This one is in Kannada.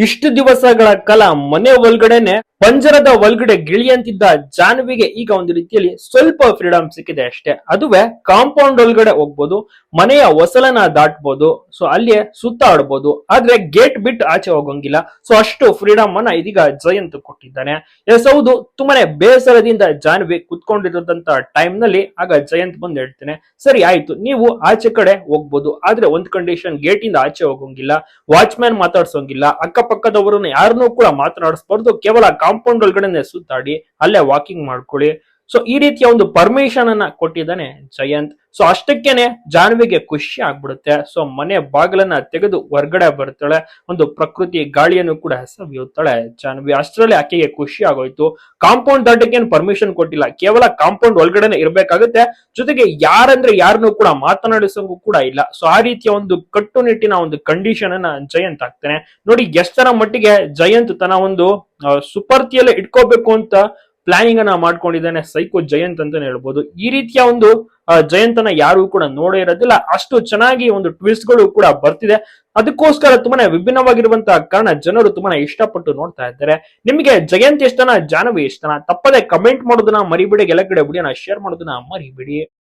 ಇಷ್ಟು ದಿವಸಗಳ ಕಾಲ ಮನೆ ಒಳಗಡೆನೆ ಪಂಜರದ ಒಳಗಡೆ ಗಿಳಿಯಂತಿದ್ದ ಜಾನ್ವಿಗೆ ಈಗ ಒಂದು ರೀತಿಯಲ್ಲಿ ಸ್ವಲ್ಪ ಫ್ರೀಡಮ್ ಸಿಕ್ಕಿದೆ ಅಷ್ಟೇ. ಅದುವೇ ಕಾಂಪೌಂಡ್ ಒಳಗಡೆ ಹೋಗ್ಬೋದು, ಮನೆಯ ಹೊಸಲನ ದಾಟ್ಬೋದು ಸೊ ಅಲ್ಲಿಯೇ ಸುತ್ತಾಡ್ಬೋದು. ಆದ್ರೆ ಗೇಟ್ ಬಿಟ್ಟು ಆಚೆ ಹೋಗಂಗಿಲ್ಲ. ಸೊ ಅಷ್ಟು ಫ್ರೀಡಮ್ ಅನ್ನ ಇದೀಗ ಜಯಂತ್ ಕೊಟ್ಟಿದ್ದಾನೆ. ಎಸ್, ಹೌದು, ತುಂಬಾನೇ ಬೇಸರದಿಂದ ಜಾನ್ವಿ ಕುತ್ಕೊಂಡಿರೋದಂತ ಟೈಮ್ನಲ್ಲಿ ಆಗ ಜಯಂತ್ ಬಂದು ಹೇಳ್ತೇನೆ, ಸರಿ, ಆಯ್ತು, ನೀವು ಆಚೆ ಕಡೆ ಹೋಗ್ಬೋದು. ಆದ್ರೆ ಒಂದ್ ಕಂಡೀಷನ್ ಗೇಟ್ ಇಂದ ಆಚೆ ಹೋಗಂಗಿಲ್ಲ. ವಾಚ್ಮ್ಯಾನ್ ಮಾತಾಡ್ಸೋಂಗಿಲ್ಲ. ಅಕ್ಕಪಕ್ಕದವರನ್ನ ಯಾರನ್ನೂ ಕೂಡ ಮಾತನಾಡಿಸ್ಬಾರ್ದು. ಕೇವಲ ಕಾಂಪೌಂಡ್ ಒಳಗಡೆ ಸುತ್ತಾಡಿ ಅಲ್ಲೇ ವಾಕಿಂಗ್ ಮಾಡ್ಕೊಳ್ಳಿ. ಸೊ ಈ ರೀತಿಯ ಒಂದು ಪರ್ಮಿಷನ್ ಅನ್ನ ಕೊಟ್ಟಿದ್ದಾನೆ ಜಯಂತ್. ಸೊ ಅಷ್ಟಕ್ಕೇನೆ ಜಾನ್ವಿಗೆ ಖುಷಿ ಆಗ್ಬಿಡುತ್ತೆ. ಸೊ ಮನೆ ಬಾಗಿಲನ್ನ ತೆಗೆದು ಹೊರ್ಗಡೆ ಬರ್ತಾಳೆ. ಒಂದು ಪ್ರಕೃತಿ ಗಾಳಿಯನ್ನು ಕೂಡ ಸವಿಯುತ್ತಾಳೆ ಜಾನ್ವಿ ಅಷ್ಟರಲ್ಲಿ ಆಕೆಗೆ ಖುಷಿ ಆಗೋಯ್ತು. ಕಾಂಪೌಂಡ್ ದಾಟಕ್ಕೆ ಪರ್ಮಿಷನ್ ಕೊಟ್ಟಿಲ್ಲ. ಕೇವಲ ಕಾಂಪೌಂಡ್ ಒಳಗಡೆನೆ ಇರ್ಬೇಕಾಗುತ್ತೆ. ಜೊತೆಗೆ ಯಾರಂದ್ರೆ ಯಾರನ್ನೂ ಕೂಡ ಮಾತನಾಡಿಸೋಂಗೂ ಕೂಡ ಇಲ್ಲ. ಸೊ ಆ ರೀತಿಯ ಒಂದು ಕಟ್ಟುನಿಟ್ಟಿನ ಒಂದು ಕಂಡೀಷನ್ ಅನ್ನ ಜಯಂತ್ ಆಗ್ತಾನೆ ನೋಡಿ, ಎಷ್ಟರ ಮಟ್ಟಿಗೆ ಜಯಂತ್ ತನ್ನ ಒಂದು ಸುಪರ್ತಿಯಲ್ಲೇ ಇಟ್ಕೋಬೇಕು ಅಂತ ಪ್ಲಾನಿಂಗ್ ಅನ್ನ ಮಾಡ್ಕೊಂಡಿದ್ದಾನೆ ಸೈಕೋ ಜಯಂತ್ ಅಂತಾನೆ ಹೇಳ್ಬೋದು. ಈ ರೀತಿಯ ಒಂದು ಜಯಂತನ ಯಾರು ಕೂಡ ನೋಡೇ ಇರೋದಿಲ್ಲ. ಅಷ್ಟು ಚೆನ್ನಾಗಿ ಒಂದು ಟ್ವಿಸ್ಟ್ಗಳು ಕೂಡ ಬರ್ತಿದೆ. ಅದಕ್ಕೋಸ್ಕರ ತುಂಬಾನೇ ವಿಭಿನ್ನವಾಗಿರುವಂತಹ ಕಾರಣ ಜನರು ತುಂಬಾನೇ ಇಷ್ಟಪಟ್ಟು ನೋಡ್ತಾ ಇದ್ದಾರೆ. ನಿಮಗೆ ಜಯಂತ್ ಇಷ್ಟನ ಜಾನವಿ ಇಷ್ಟನ ತಪ್ಪದೆ ಕಮೆಂಟ್ ಮಾಡೋದನ್ನ ಮರಿಬಿಡಿ, ಎಲ್ಲ ಕಡೆ ವಿಡಿಯೋನ ಶೇರ್ ಮಾಡೋದನ್ನ ಮರಿಬಿಡಿ.